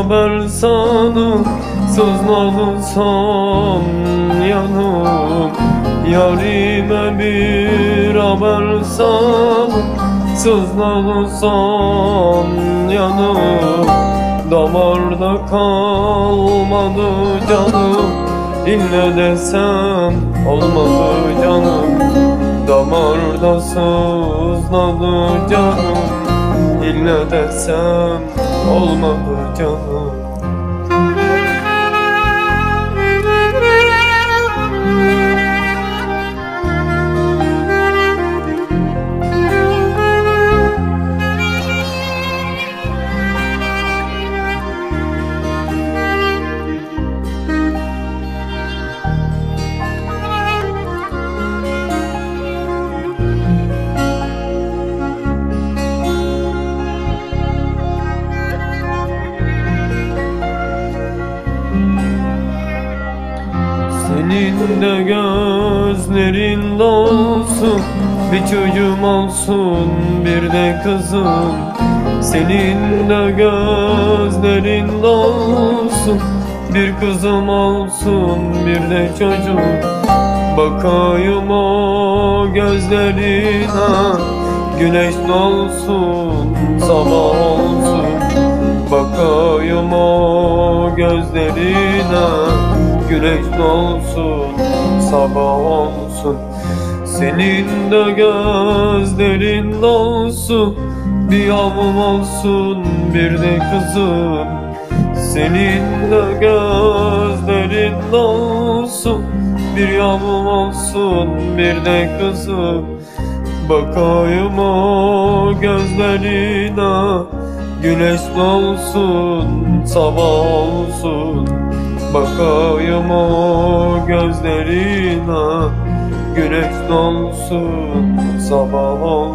haber sanıp Sızladı son yanım Yarime bir haber sanıp Sızladı son yanım Damarda kalmadı canım İlle desem olmadı canım Damarda sızladı canım İlle desem olmadı canım Senin de gözlerin dolsun Bir çocuğum olsun bir de kızım. Senin de gözlerin dolsun Bir kızım olsun bir de çocuk Bakayım o gözlerine Güneş dolsun sabah olsun. Bakayım o gözlerine Güneş dolsun sabah olsun. Senin de gözlerin dolsun Bir yavrum olsun bir de kızım. Senin de gözlerin dolsun Bir yavrum olsun bir de kızım. Bakayım o gözlerine Güneş dolsun sabah olsun Bakayım o gözlerine. Güneş dolsun sabah olsun